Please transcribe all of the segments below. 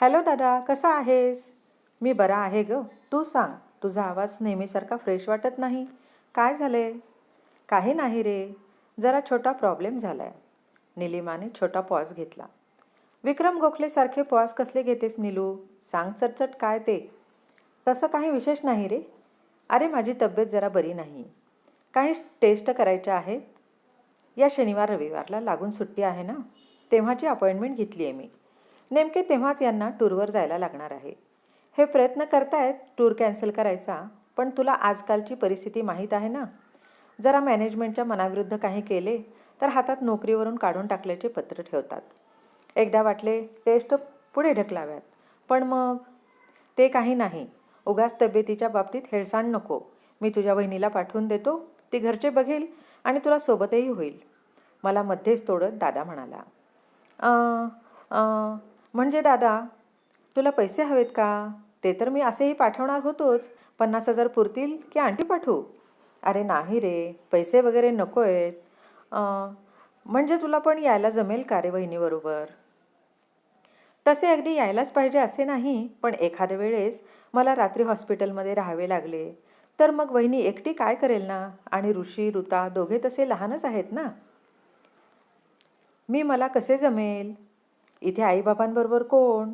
Hello दादा कसा आहेस? मी बरा आहे ग. तू सांग तुझा आवाज नेहमीसारखा फ्रेश वाटत नाही. काय झाले काही नाही रे. जरा छोटा प्रॉब्लेम झाला आहे निलिमाने छोटा पॉज घेतला. विक्रम गोखलेसारखे पॉज कसले घेतेस निलू? सांग चटचट काय ते? तसं काही विशेष नाही रे. अरे माझी तब्येत जरा बरी नाही. काही टेस्ट करायच्या आहेत? या शनिवार रविवारला लागून सुट्टी आहे ना? तेव्हाची अपॉइंटमेंट घेतली आहे मी. नेमके तेव्हाच यांना टूरवर जायला लागणार आहे. हे प्रयत्न करतायत टूर कॅन्सल करायचा पण तुला आजकालची परिस्थिती माहीत आहे ना? जरा मॅनेजमेंटच्या मनाविरुद्ध काही केले तर हातात नोकरीवरून काढून टाकल्याचे पत्र ठेवतात. एकदा वाटले टेस्ट पुढे ढकलाव्यात. पण मग? ते काही नाही. उगाच तब्येतीच्या बाबतीत हेळसांड नको. मी तुझ्या बहिणीला पाठवून देतो ती घरचे बघेल आणि तुला सोबतही होईल. मला मध्येच तोडत दादा म्हणाला. म्हणजे दादा तुला पैसे हवेत का? ते तर मी असेही पाठवणार होतोच. पन्नास हजार पुरतील की आणखी पाठवू? अरे नाही रे पैसे वगैरे नको आहेत. म्हणजे तुला पण यायला जमेल का रे बहिणीबरोबर तसे अगदी यायलाच पाहिजे असे नाही पण एखाद्या वेळेस मला रात्री हॉस्पिटलमध्ये राहावे लागले. तर मग वहिनी एकटी काय करेल ना? आणि ऋषी ऋता दोघे तसे लहानच आहेत ना? मी मला कसे जमेल? इथे आईबाबांबरोबर कोण?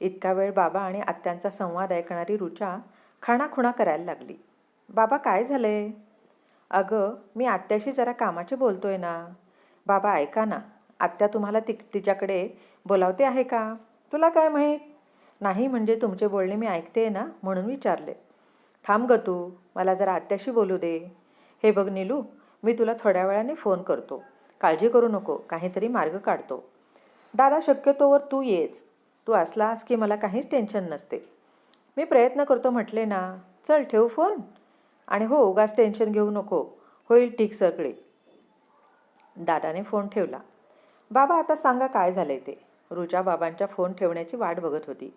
इतका वेळ बाबा आणि आत्यांचा संवाद ऐकणारी रुचा खाणाखुणा करायला लागली. बाबा काय झालंय अगं मी आत्याशी जरा कामाचे बोलतोय ना. बाबा ऐका ना. आत्या तुम्हाला ति तिच्याकडे बोलावते आहे का? तुला काय माहीत? नाही म्हणजे तुमचे बोलणे मी ऐकते ना म्हणून विचारले. थांब ग तू मला जरा आत्याशी बोलू दे. हे बघ नीलू मी तुला थोड्या वेळाने फोन करतो. काळजी करू नको काहीतरी मार्ग काढतो. दादा शक्यतोवर तू येच. तू असलास की मला काहीच टेन्शन नसते. मी प्रयत्न करतो म्हटले ना चल ठेव फोन आणि हो उगाच टेन्शन घेऊ नको. होईल ठीक सगळे. दादाने फोन ठेवला. बाबा आता सांगा काय झालंय ते? रुजा बाबांच्या फोन ठेवण्याची वाट बघत होती.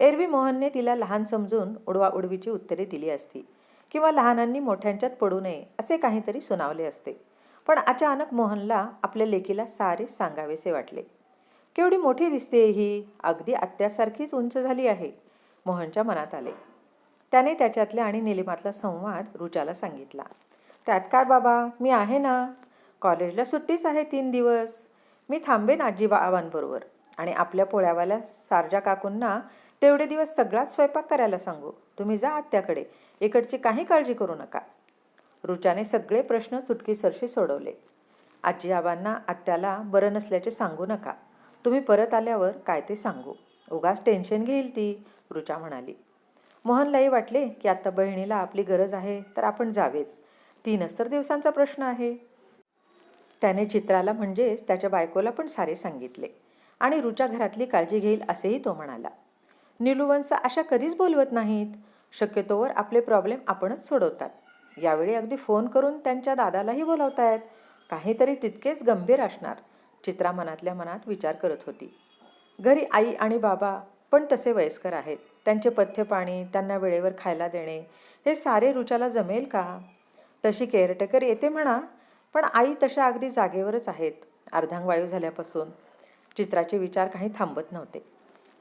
एरवी मोहनने तिला लहान समजून उडवा उडवीची उत्तरे दिली असती. किंवा लहानांनी मोठ्यांच्यात पडू नये असे काहीतरी सुनावले असते. पण अचानक मोहनला आपल्या लेकीला सारे सांगावेसे वाटले. केवढी मोठी दिसते ही? अगदी आत्यासारखीच उंच झाली आहे मोहनच्या मनात आले. त्याने त्याच्यातल्या आणि निलिमातला संवाद रुचाला सांगितला. त्यात काय बाबा? मी आहे ना. कॉलेजला सुट्टीच आहे तीन दिवस. मी थांबेन आजी बाबांबरोबर. आणि आपल्या पोळ्यावाल्या सारजा काकूंना तेवढे दिवस सगळाच स्वयंपाक करायला सांगू. तुम्ही जा आत्याकडे. इकडची काही काळजी करू नका. रुचाने सगळे प्रश्न चुटकीसरशी सोडवले. आजी आबांना आत्याला बरं नसल्याचे सांगू नका. तुम्ही परत आल्यावर काय ते सांगू. उगाच टेन्शन घेईल ती रुचा म्हणाली. मोहनलाही वाटले की आत्ता बहिणीला आपली गरज आहे तर आपण जावेच. तीनच तर दिवसांचा प्रश्न आहे. त्याने चित्राला म्हणजेच त्याच्या बायकोला पण सारे सांगितले. आणि रुचा घरातली काळजी घेईल असेही तो म्हणाला. निलुवंस अशा कधीच बोलवत नाहीत. शक्यतोवर आपले प्रॉब्लेम आपणच सोडवतात. यावेळी अगदी फोन करून त्यांच्या दादालाही बोलावतायत. काहीतरी तितकेच गंभीर असणार. चित्रा मनातल्या मनात विचार करत होती. घरी आई आणि बाबा पण तसे वयस्कर आहेत. त्यांचे पथ्य पाणी त्यांना वेळेवर खायला देणे हे सारे रुचाला जमेल का? तशी केअरटेकर येते म्हणा पण आई तशा अगदी जागेवरच आहेत. अर्धांगवायू झाल्यापासून चित्राचे विचार काही थांबत नव्हते.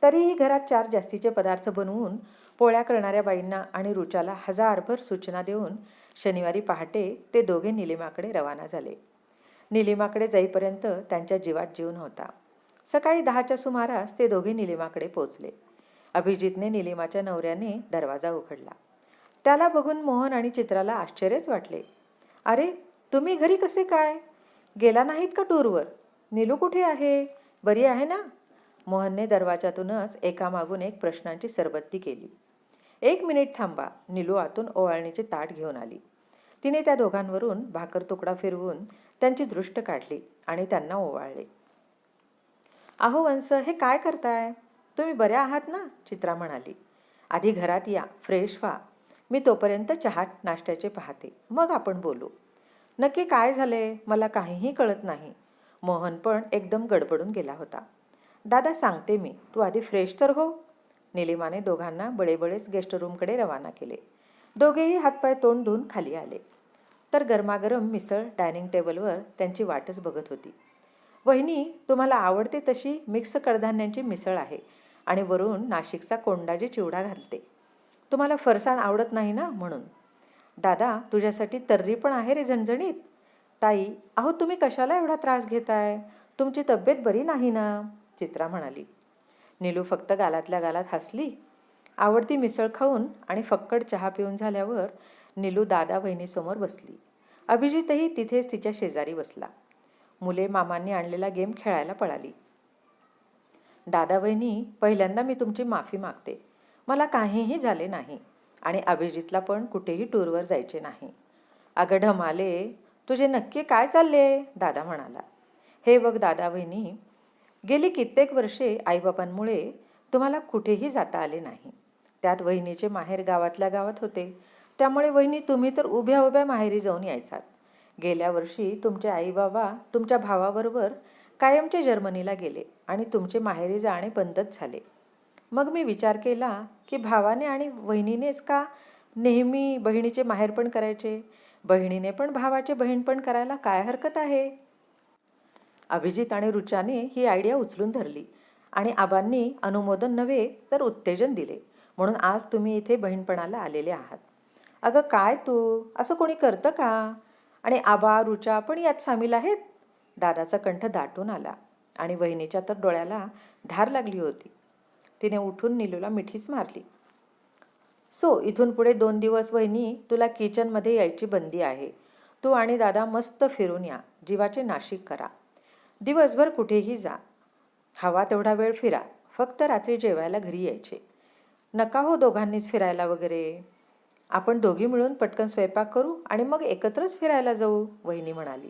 तरीही घरात चार जास्तीचे पदार्थ बनवून पोळ्या करणाऱ्या बाईंना आणि रुचाला हजारभर सूचना देऊन शनिवारी पहाटे ते दोघे निलिमाकडे रवाना झाले. निलिमाकडे जाईपर्यंत त्यांच्या जीवात जीव नव्हता सकाळी दहाच्या सुमारास ते दोघे निलिमाकडे पोचले अभिजितने निलिमाच्या नवऱ्याने दरवाजा उघडला. त्याला बघून मोहन आणि चित्राला आश्चर्यच वाटले. अरे तुम्ही घरी कसे काय? गेला नाहीत का टूरवर? नीलू कुठे आहे? बरी आहे ना? मोहनने दरवाजातूनच एकामागून एक प्रश्नांची सरबत्ती केली. एक मिनिट थांबा. निलू आतून ओवाळणीचे ताट घेऊन आली. तिने त्या दोघांवरून भाकर तुकडा फिरवून त्यांची दृष्ट काढली आणि त्यांना ओवाळले. अहो वंस हे काय करताय? तुम्ही बऱ्या आहात ना? चित्रा म्हणाली. आधी घरात या फ्रेश व्हा. मी तोपर्यंत चहा नाश्त्याचे पाहते. मग आपण बोलू. नक्की काय झाले? मला काहीही कळत नाही. मोहन पण एकदम गडबडून गेला होता. दादा सांगते मी. तू आधी फ्रेश तर हो. निलिमाने दोघांना बळेबळेच गेस्ट रूमकडे रवाना केले. दोघेही हातपाय तोंड धुवून खाली आले. तर गरमागरम मिसळ डायनिंग टेबलवर त्यांची वाटच बघत होती. वहिनी तुम्हाला आवडते तशी मिक्स कडधान्यांची मिसळ आहे आणि वरून नाशिकचा कोंडाजी चिवडा घालते. तुम्हाला फरसाण आवडत नाही ना म्हणून. दादा तुझ्यासाठी तर्री पण आहे रे झणझणीत. ताई अहो तुम्ही कशाला एवढा त्रास घेताय? तुमची तब्येत बरी नाही ना? चित्रा म्हणाली. नीलू फक्त गालातल्या गालात हसली. आवडती मिसळ खाऊन आणि फक्कड चहा पिऊन झाल्यावर नीलू दादा बहिणीसमोर बसली. अभिजितही तिथेच तिच्या शेजारी बसला. मुले मामांनी आणलेला गेम खेळायला पळाली. दादा बहिणी पहिल्यांदा मी तुमची माफी मागते. मला काहीही झाले नाही आणि अभिजितला पण कुठेही टूरवर जायचे नाही. अगं ढमाले तुझे नक्की काय चालले? दादा म्हणाला. हे बघ दादा बहिणी गेली कित्येक वर्षे आईबाबांमुळे तुम्हाला कुठेही जाता आले नाही. त्यात वहिनीचे माहेर गावातल्या गावात होते. त्यामुळे वहिनी तुम्ही तर उभ्या उभ्या माहेरी जाऊन यायचात. गेल्या वर्षी तुमचे आईबाबा तुमच्या भावाबरोबर कायमचे जर्मनीला गेले आणि तुमचे माहेरी जाणे बंदच झाले. मग मी विचार केला की भावाने आणि वहिनीनेच का नेहमी बहिणीचे माहेर पण करायचे? बहिणीने पण भावाचे बहीणपण करायला काय हरकत आहे? अभिजित आणि रुचाने ही आयडिया उचलून धरली आणि आबांनी अनुमोदन नव्हे तर उत्तेजन दिले. म्हणून आज तुम्ही इथे बहीणपणाला आलेले आहात. अगं काय तू? असं कोणी करतं का? आणि आबा रुचा पण यात सामील आहेत? दादाचा कंठ दाटून आला आणि वहिनीच्या तर डोळ्याला धार लागली होती. तिने उठून निलूला मिठीच मारली. सो इथून पुढे दोन दिवस वहिनी तुला किचनमध्ये यायची बंदी आहे. तू आणि दादा मस्त फिरून या. जीवाचे नाशिक करा. दिवसभर कुठेही जा. हवा तेवढा वेळ फिरा. फक्त रात्री जेवायला घरी यायचे. नका हो दोघांनीच फिरायला वगैरे. आपण दोघी मिळून पटकन स्वयंपाक करू आणि मग एकत्रच फिरायला जाऊ वहिनी म्हणाली.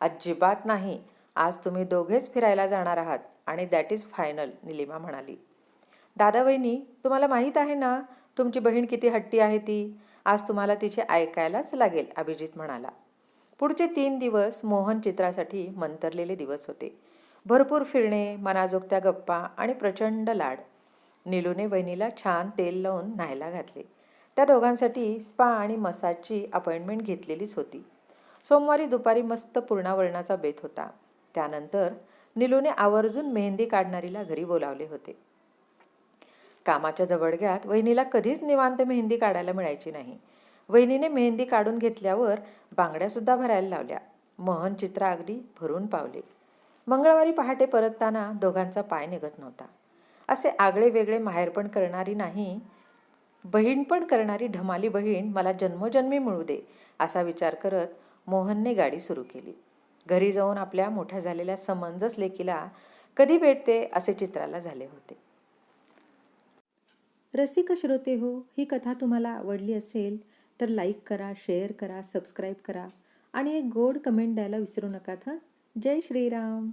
अजिबात नाही. आज तुम्ही दोघेच फिरायला जाणार आहात आणि दॅट इज फायनल निलिमा म्हणाली. दादा वहिनी तुम्हाला माहीत आहे ना तुमची बहीण किती हट्टी आहे ती? आज तुम्हाला तिचे ऐकायलाच लागेल अभिजित म्हणाला. पुढचे तीन दिवस मोहन चित्रासाठी मंतरलेले दिवस होते. भरपूर फिरणे मनाजोगत्या गप्पा आणि प्रचंड लाड. निलूने वहिनीला छान तेल लावून न्हायला घातले. त्या दोघांसाठी स्पा आणि मसाजची अपॉइंटमेंट घेतलेलीच होती. सोमवारी दुपारी मस्त पूर्णावरणाचा बेत होता. त्यानंतर निलूने आवर्जून मेहंदी काढणारीला घरी बोलावले होते. कामाच्या दबडग्यात वहिनीला कधीच निवांत मेहंदी काढायला मिळायची नाही. वहिनीने मेहंदी काढून घेतल्यावर बांगड्यासुद्धा भरायला लावल्या. मोहन चित्रा अगदी भरून पावले. मंगळवारी पहाटे परतताना दोघांचा पाय निघत नव्हता. असे आगळे वेगळे माहेरपण करणारी नाही बहीण पण करणारी ढमाली बहीण मला जन्मोजन्मी मिळू दे असा विचार करत मोहनने गाडी सुरू केली. घरी जाऊन आपल्या मोठ्या झालेल्या समंजस लेकीला कधी भेटते असे चित्राला झाले होते. रसिक श्रोते हो ही कथा तुम्हाला आवडली असेल तर लाईक करा शेअर करा सबस्क्राईब करा आणि एक गोड कमेंट द्यायला विसरू नका थं. जय श्रीराम.